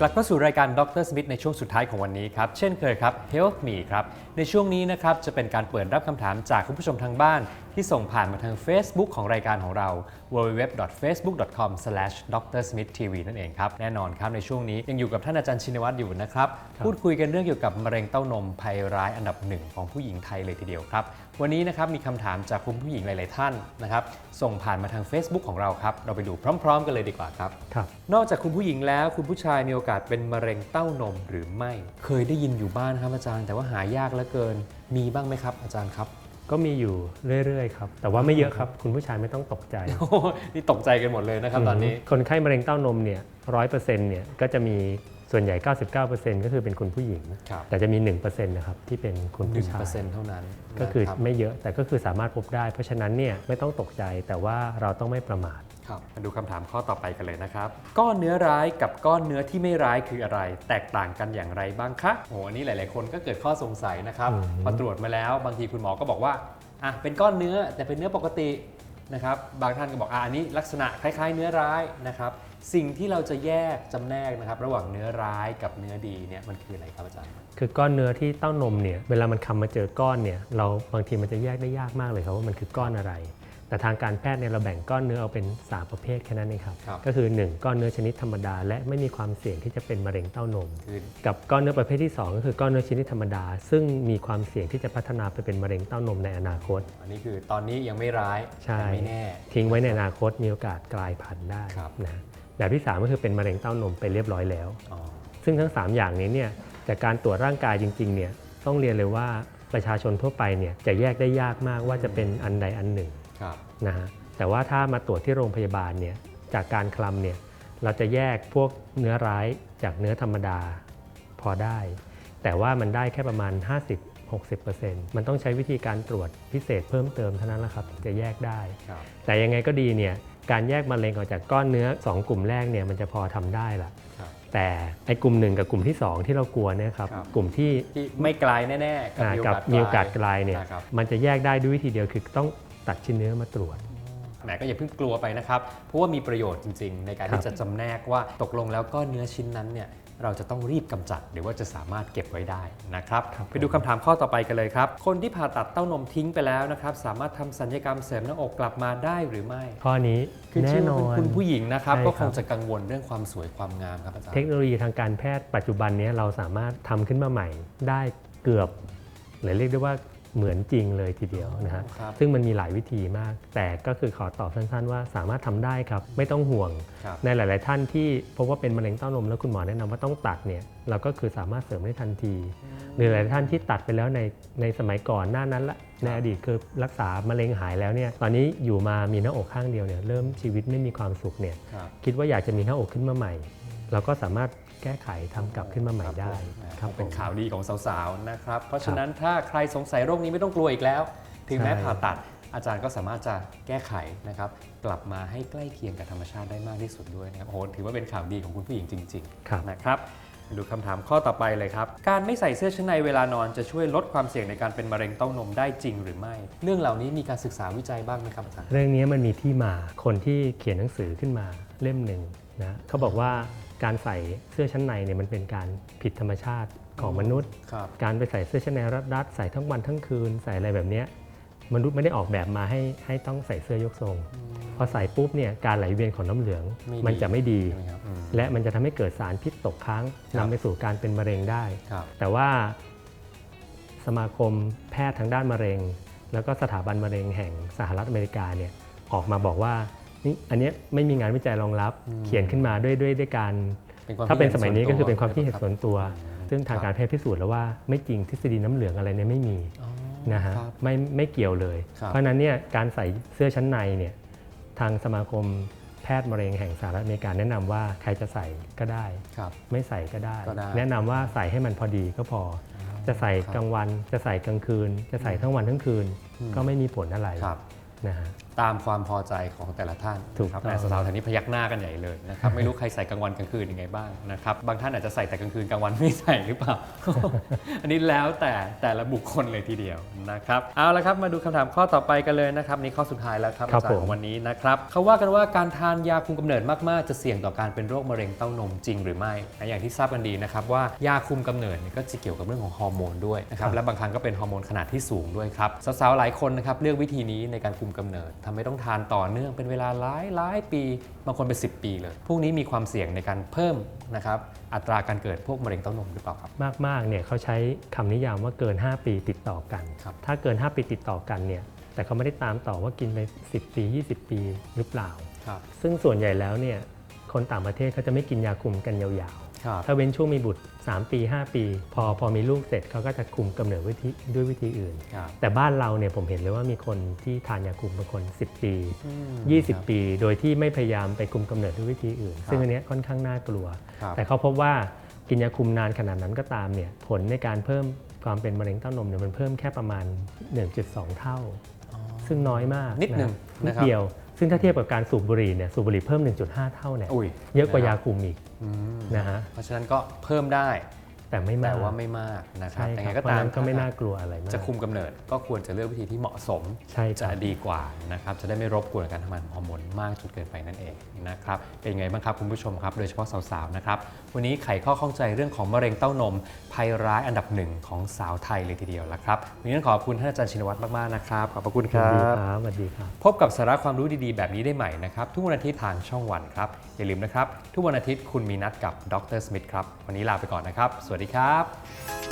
กลับเข้าสู่รายการดรสมิธในช่วงสุดท้ายของวันนี้ครับ เช่นเคยครับ Help Me ครับ ในช่วงนี้นะครับ จะเป็นการเปิดรับคำถามจากคุณผู้ชมทางบ้าน ที่ส่งผ่านมาทาง Facebook ของรายการของเรา www.facebook.com/drsmithtv นั่นเองครับ แน่นอนครับ ในช่วงนี้ยังอยู่กับท่านอาจารย์ชินวัตรอยู่นะครับ พูดคุยกันเรื่องเกี่ยวกับมะเร็งเต้านมภัยร้ายอันดับหนึ่งของผู้หญิงไทยเลยทีเดียวครับ วันนี้นะครับมีคำถามจากคุณผู้หญิงหลาย ๆ ท่านนะครับส่งผ่านมาทาง Facebook ของเราครับเราไปดูพร้อม ๆ กันเลยดีกว่าครับครับนอกจากคุณผู้หญิงแล้วคุณผู้ชายมีโอกาสเป็นมะเร็งเต้านมหรือไม่ เคยได้ยินอยู่บ้างนะครับอาจารย์ แต่ว่าหายากเหลือเกิน มีบ้างไหมครับ อาจารย์ครับก็มีอยู่เรื่อย ๆ ครับ แต่ว่าไม่เยอะครับ คุณผู้ชายไม่ต้องตกใจโอ้โหนี่ตกใจกันหมดเลยนะครับตอนนี้ คนไข้มะเร็งเต้านมเนี่ยร้อยเปอร์เซ็นต์เนี่ยก็จะมีส่วนใหญ่ 99%ก็คือเป็นคุณผู้หญิงครับแต่จะมี 1%นะครับที่เป็นคุณหผู้นึ่งชายเปอร์เซ็นต์เท่านั้น ก็คือนะรับไม่เยอะแต่ก็คือสามารถพบได้ เพราะฉะนั้นเนี่ยไม่ต้องตกใจแต่ว่าเราต้องไม่ประมาท ครับมาดูคำถามข้อต่อไปกันเลยนะครับ ก้อนเนื้อร้ายกับก้อนเนื้อที่ไม่ร้ายคืออะไร แตกต่างกันอย่างไรบ้างคะโอ้โหอันนี้หลาย ๆ คนก็เกิดข้อสงสัยนะครับอืม พอตรวจมาแล้วบางทีคุณหมอก็บอกว่าอะเป็นก้อนเนื้อแต่เป็นเนื้อปกตินะครับ บางท่านก็บอกอะอันนี้ลักษณะคล้ายๆ เนื้อร้ายนะครับ สิ่งที่เราจะแยกจำแนกนะครับ ระหว่างเนื้อร้ายกับเนื้อดีเนี่ยมันคืออะไรครับอาจารย์ คือก้อนเนื้อที่เต้านมเนี่ยเวลามันคำมาเจอก้อนเนี่ยเราบางทีมันจะแยกได้ยากมากเลยครับว่ามันคือก้อนอะไร แต่ทางการแพทย์เนี่ยเราแบ่งก้อนเนื้อเอาเป็น 3 ประเภทแค่นั้นเองครับ ครับก็คือ 1 ก้อนเนื้อชนิดธรรมดา และไม่มีความเสี่ยงที่จะเป็นมะเร็งเต้านม คือ กับก้อนเนื้อประเภทที่ 2 ก็คือก้อนเนื้อชนิดธรรมดา ซึ่งมีความเสี่ยงที่จะพัฒนาไปเป็นมะเร็งเต้านมในอนาคต อันนี้คือตอนนี้ยังไม่ร้ายใช่ แต่ไม่แน่ ทิ้งไว้ในอนาคตมีโอกาสกลายพันธุ์ได้ครับ นะแบบที่ 3 ก็คือเป็นมะเร็งเต้านมไปเรียบร้อยแล้ว อ๋อซึ่งทั้ง 3 อย่างนี้เนี่ยจากการตรวจร่างกายจริงๆเนี่ยต้องเรียนเลยว่าประชาชนทั่วไปเนี่ยจะแยกได้ยากมากว่าจะเป็นอันใดอันหนึ่งครับ นะฮะแต่ว่าถ้ามาตรวจที่โรงพยาบาลเนี่ยจากการคลำเนี่ยเราจะแยกพวกเนื้อร้ายจากเนื้อธรรมดาพอได้ แต่ว่ามันได้แค่ประมาณ 50-60%มันต้องใช้วิธีการตรวจพิเศษเพิ่มเติมเท่านั้นแหละครับถึงจะแยกได้ครับแต่ยังไงก็ดีเนี่ยการแยกมะเร็งออกจากก้อนเนื้อ 2 กลุ่มแรกเนี่ยมันจะพอทำได้ละครับแต่ไอ้กลุ่มหนึ่งกับกลุ่มที่ 2 ที่เรากลัวเนี่ยครับครับกลุ่มที่ที่ไม่กลายแน่ๆกับอ่ามีโอกับกาสมีโอกาสกลายเนี่ยนะครับมันจะแยกได้ด้วยวิธีเดียวคือต้อง ตัดชิ้นเนื้อมาตรวจ แหมก็อย่าเพิ่งกลัวไปนะครับ เพราะว่ามีประโยชน์จริง ๆ ในการครับที่จะจำแนกว่าตกลงแล้วก็เนื้อชิ้นนั้นเนี่ยเราจะต้องรีบกำจัดหรือว่าจะสามารถเก็บไว้ได้นะครับไปดูคำถามข้อต่อไปกันเลยครับ คนที่ผ่าตัดเต้านมทิ้งไปแล้วนะครับ สามารถทำสัญญกรรมเสริมหน้าอกกลับมาได้หรือไม่ข้อนี้คือแน่เชื่อนอว่าเป็นนคุณผู้หญิงนะครับ ใช่ก็คครับงจะกังวลเรื่องความสวยความงามครับอาจารย์ เทคโนโลยีทางการแพทย์ปัจจุบันเนี้เราสามารถทำขึ้นมาใหม่ได้เกือบหรือเรียกได้ว่า เหมือนจริงเลยทีเดียวนะฮะครับซึ่งมันมีหลายวิธีมาก แต่ก็คือขอตอบสั้นๆ ว่าสามารถทำได้ครับ ไม่ต้องห่วง ครับ ในหลาย ๆ ท่านที่พบว่าเป็นมะเร็งเต้านมแล้วคุณหมอแนะนำว่าต้องตัดเนี่ยเราก็คือสามารถเสริมได้ทันที หรือหลายท่านที่ตัดไปแล้วในในสมัยก่อนหน้านั้นละในอดีตคือรักษามะเร็งหายแล้วเนี่ยตอนนี้อยู่มามีหน้าอกข้างเดียวเนี่ยเริ่มชีวิตไม่มีความสุขเนี่ยครับ คิดว่าอยากจะมีหน้าอกขึ้นมาใหม่ เราก็สามารถแก้ไขทำกลับขึ้นมาใหม่ได้ครับเป็นผมข่าวดีของสาวๆนะครับ เพราะฉะนั้นถ้าใครสงสัยโรคนี้ไม่ต้องกลัวอีกแล้ว ถึงแม้ใช่ ผ่าตัด อาจารย์ก็สามารถจะแก้ไขนะครับ กลับมาให้ใกล้เคียงกับธรรมชาติได้มากที่สุดด้วยนะครับโอ้โหถือว่าเป็นข่าวดีของคุณผู้หญิงจริงครับๆนะครับดูคำถามข้อต่อไปเลยครับ การไม่ใส่เสื้อชั้นในเวลานอนจะช่วยลดความเสี่ยงในการเป็นมะเร็งเต้านมได้จริงหรือไม่ เรื่องเหล่านี้มีการศึกษาวิจัยบ้างไหมครับอาจารย์ เรื่องนี้มันมีที่มาคนที่เขียนหนังสือขึ้นมาเล่มหนึ่ง นะเขาบอกว่าการใส่เสื้อชั้นในเนี่ยมันเป็นการผิดธรรมชาติของมนุษย์ ครับการไปใส่เสื้อชั้นในรัดๆใส่ทั้งวันทั้งคืนใส่อะไรแบบเนี้ยมนุษย์ไม่ได้ออกแบบมาให้ให้ต้องใส่เสื้อยกทรง พอใส่ปุ๊บเนี่ยการไหลเวียนของน้ำเหลืองไม่ดี มันจะไม่ดี ใช่ไหมครับอืม และมันจะทำให้เกิดสารพิษตกค้างครับนำไปสู่การเป็นมะเร็งได้ ครับ แต่ว่าสมาคมแพทย์ทางด้านมะเร็ง แล้วก็สถาบันมะเร็งแห่งสหรัฐอเมริกาเนี่ยออกมาบอกว่า นี่อันเนี้ยไม่มีงานวิจัยรองรับอืมเขียนขึ้นมาด้วยด้วยด้วยการเป็นความถ้าเป็นคิดสห็มัยนี้ก็คือเป็นความคิดเห็นรับส่วนตัว ซึ่งทางการแพทย์พิสูจน์แล้วว่าไม่จริงทฤษฎีน้ำเหลืองอะไรเนี่ยไม่มีอ๋อนะฮะครับไม่ไม่เกี่ยวเลยครับเพราะฉะนั้นเนี่ยการใส่เสื้อชั้นในเนี่ยทางสมาคมแพทย์มะเร็งแห่งสหรัฐอเมริกาแนะนำว่าใครจะใส่ก็ได้ครับไม่ใส่ก็ได้ก็ได้แนะนำว่าใส่ให้มันพอดีก็พอ จะใส่ครับกลางวัน จะใส่กลางคืน จะใส่ทั้งวันทั้งคืนอืมก็ไม่มีผลอะไรครับนะฮะ ตามความพอใจของแต่ละท่านถูกนะครับต้องแม่สาวๆท่านนี้พยักหน้ากันใหญ่เลยนะครับไม่รู้ใครใส่กลางวันกลางคืนยังไงบ้างนะครับบางท่านอาจจะใส่แต่กลางคืนกลางวันไม่ใส่หรือเปล่า อันนี้แล้วแต่แต่ละบุคคลเลยทีเดียวนะครับเอาละครับมาดูคำถามข้อต่อไปกันเลยนะครับนี่ข้อสุดท้ายแล้วครับครับอาจารย์ผมของวันนี้นะครับเขาว่ากันว่าการทานยาคุมกำเนิดมากๆ จะเสี่ยงต่อการเป็นโรคมะเร็งเต้านมจริงหรือไม่นะอย่างที่ทราบกันดีนะครับว่ายาคุมกำเนิดเนี่ยก็จะเกี่ยวกับเรื่องของฮอร์โมนด้วยนะครับและบางครั้งก็เป็นฮอร์โมนขนาดที่สูงด้วยครับสาวๆหลายคนนะครับเลือกวิธีนี้ในการคุมกำเนิดทำให้ต้องทานต่อเนื่องเป็นเวลาหลายหลายปีบางคนเป็น10 ปีเลย พวกนี้มีความเสี่ยงในการเพิ่มนะครับอัตราการเกิดพวกมะเร็งเต้านมหรือเปล่าครับ มากๆเนี่ยเขาใช้คำนิยามว่าเกิน 5 ปีติดต่อกันครับถ้าเกิน 5 ปีติดต่อกันเนี่ยแต่เขาไม่ได้ตามต่อว่ากินไป 10 ปี 20 ปีหรือเปล่าครับซึ่งส่วนใหญ่แล้วเนี่ยคนต่างประเทศเขาจะไม่กินยาคุมกันยาวครับๆ ถ้าเว้นช่วงมีบุตร 3 ปี 5 ปี พอพอมีลูกเสร็จเขาก็จะคุมกำเนิดวิธีด้วยวิธีอื่นครับแต่บ้านเราเนี่ยผมเห็นเลยว่ามีคนที่ทานยาคุมบางคน 10 ปีอืม20 ปี โดยที่ไม่พยายามไปคุมกำเนิดด้วยวิธีอื่นครับซึ่งอันเนี้ยค่อนข้างน่ากลัวครับแต่เขาพบว่ากินยาคุมนานขนาดนั้นก็ตามเนี่ยผลในการเพิ่มความเป็นมะเร็งเต้านมเนี่ยมันเพิ่มแค่ประมาณ 1.2 เท่า ซึ่งน้อยมากนิดหนึ่งะนิดนะครับเดียว ซึ่งถ้าเทียบกับการสูบบุหรี่เนี่ยสูบบุหรี่เพิ่ม 1.5 เท่าเนี่ยอุ้ยเยอะกว่านะคยารับคุมอีกอืมนะฮะเพราะฉะนั้นก็เพิ่มได้ แต่ไม่มากแต่ว่าไม่มากนะครับใช่แต่คไงรับก็เพราะตามฉะนั้นก็ไม่ถ้น่ากลัวอะไรมากจะคุมกำเนิดก็ควรจะเลือกวิธีที่เหมาะสมใช่คจะรับดีกว่านะครับจะได้ไม่รบกวนการทำงานของฮอร์โมนมากจนเกินไปนั่นเองนะครับเป็นไงบ้างครับคุณผู้ชมครับ โดยเฉพาะสาวๆนะครับวันนี้ไขข้อข้องใจเรื่องของมะเร็งเต้านมภัยร้ายอันดับหนึ่งของสาวไทยเลยทีเดียวละครับวันนี้ต้องขอบคุณท่านอาจารย์ชินวัตรมากๆนะครับขอบพระคุณสควัสรัดีบครับสวัสดีครับพบกับสาระความรู้ดีๆ แบบนี้ได้ใหม่นะครับทุกวันอาทิตย์ทางช่องวันครับอย่าลืมนะครับทุกวันอาทิตย์คุณมีนัดกับดรสมิธครับวันนี้ลาไปก่อนนะครับสวัสดีสวัสดีครับ